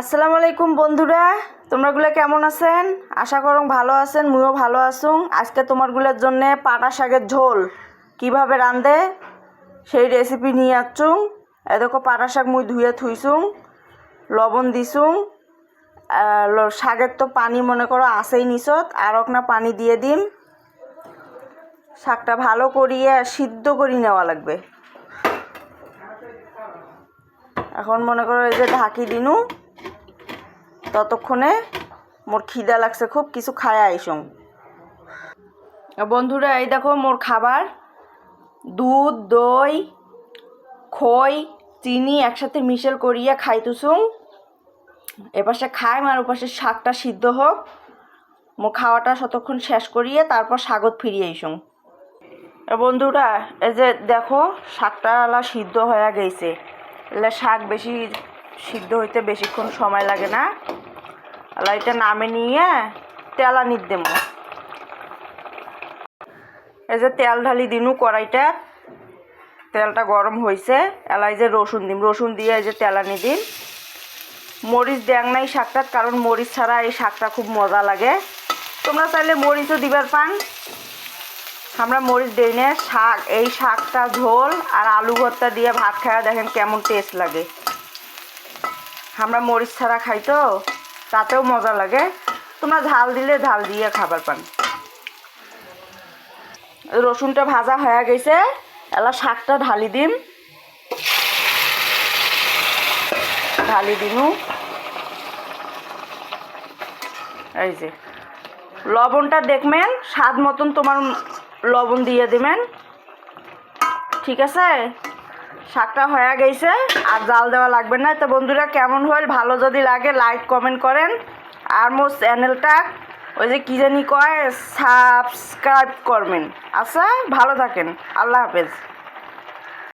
আসসালামু আলাইকুম বন্ধুরা, তোমরাগুলো কেমন আছেন? আশা করং ভালো আছেন, মুইও ভালো আছুং। আজকে তোমারগুলোর জন্যে পাটা শাকের ঝোল। কীভাবে রান্ধে সেই রেসিপি নিয়ে আসছুং এ দেখো, পাটা শাক মুই ধুয়ে থুইছুং লবণ দিছুং শাকের তো পানি মনে করো আসেই নিছত আর না পানি দিয়ে দিম শাকটা ভালো করিয়ে সিদ্ধ করে নেওয়া লাগবে। এখন মনে করো এই যে ঢাকি দিনু। ততক্ষণে মোর খিদা লাগছে, খুব কিছু খায় আইসং। বন্ধুরা, এই দেখো মোর খাবার। দুধ, দই, খই, চিনি একসাথে মিশেল করিয়া খাইতুছুং। এপাশে খাই আর ওপাশে শাকটা সিদ্ধ হোক। মোর খাওয়াটা ততক্ষণ শেষ করিয়ে তারপর স্বাগত ফিরিয়ে আইসুং। বন্ধুরা, এই যে দেখো শাকটা সিদ্ধ হয়ে গেছে এলে শাক বেশি সিদ্ধ হইতে বেশিক্ষণ সময় লাগে না। আলা এটা নামে নিয়ে তেলা নিত দেবো। এই যে তেল ঢালি দিনু কড়াইটা, তেলটা গরম হয়েছে এলাই যে রসুন দিম, রসুন দিয়ে এই যে তেলানি দিন। মরিচ দেং নাই শাকটাত কারণ মরিচ ছাড়া এই শাকটা খুব মজা লাগে। তোমরা চাইলে মরিচও দিবার পান। আমরা মরিচ দিই শাক, এই শাকটা ঝোল আর আলু ভর্তা দিয়ে ভাত খাওয়া দেখেন কেমন টেস্ট লাগে। আমরা মরিচ ছাড়া খাই তো, তাতেও মজা লাগে। তোমরা ঝাল দিলে ঝাল দিয়ে খাবার পান। রসুনটা ভাজা হয়ে গেছে এলা শাকটা ঢালি দিম। ঢালি দিনু এই যে, লবণটা দেখবেন, স্বাদ মতন তোমার লবণ দিয়ে দিবেন। ঠিক আছে? শাকটা হয়ে গেছে আর জাল দেওয়া লাগবে না। তো বন্ধুরা, কেমন হল? ভালো যদি লাগে লাইক কমেন্ট করেন। আর মোর চ্যানেলটা ওই যে কী জানি কয় সাবস্ক্রাইব করবেন। আচ্ছা ভালো থাকেন। আল্লাহ হাফেজ।